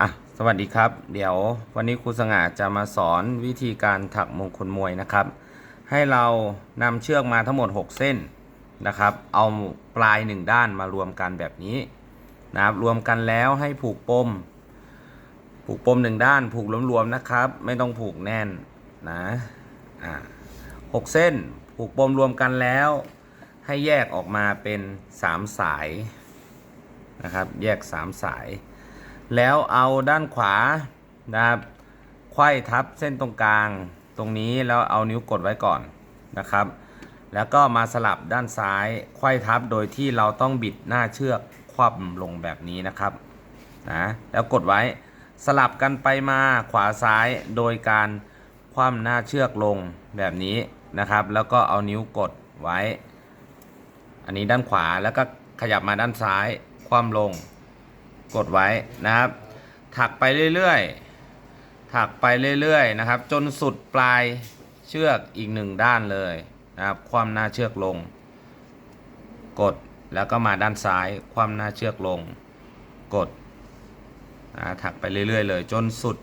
อะสวัสดีครับ เดี๋ยววันนี้ครูสง่าจะมาสอนวิธีการถักมงคลมวยนะครับ ให้เรานำเชือกมาทั้งหมด 6 เส้นนะครับ เอาปลายหนึ่งด้านมารวมกันแบบนี้นะครับรวมกันแล้วให้ผูกปม ผูกปมหนึ่งด้าน ผูกรวมๆนะครับ ไม่ต้องผูกแน่นนะอ่าหกเส้นผูกปมรวมกันแล้ว ให้แยกออกมาเป็น 3 สายนะครับ แยก 3 สาย แล้วเอาด้านขวานะครับไขว้ทับเส้นตรงกลางตรงนี้แล้วเอานิ้วกดไว้ก่อนนะครับ แล้วก็มาสลับด้านซ้ายไขว้ทับโดยที่เราต้องบิดหน้าเชือกคว่ำลงแบบนี้นะครับนะแล้วกดไว้สลับกันไปมาขวาซ้ายโดยการคว่ำหน้าเชือกลงแบบนี้นะครับ แล้วก็เอานิ้วกดไว้ อันนี้ด้านขวาแล้วก็ขยับมาด้านซ้ายคว่ำลง กดไว้นะครับ ถักไปเรื่อยๆ ถักไปเรื่อยๆนะครับ จนสุดปลายเชือกอีกหนึ่งด้านเลยนะครับ คว่ำหน้าเชือกลง กดแล้วก็มาด้านซ้าย คว่ำหน้าเชือกลง กดนะถักไปเรื่อยๆ เลย จนสุด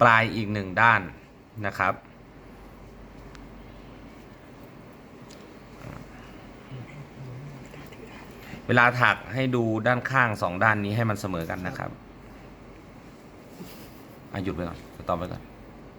ปลายอีกหนึ่งด้านนะครับ เวลาถักให้ดูด้านข้างสองด้านนี้ให้มันเสมอกันนะครับอะหยุดไปก่อนต่อไปก่อน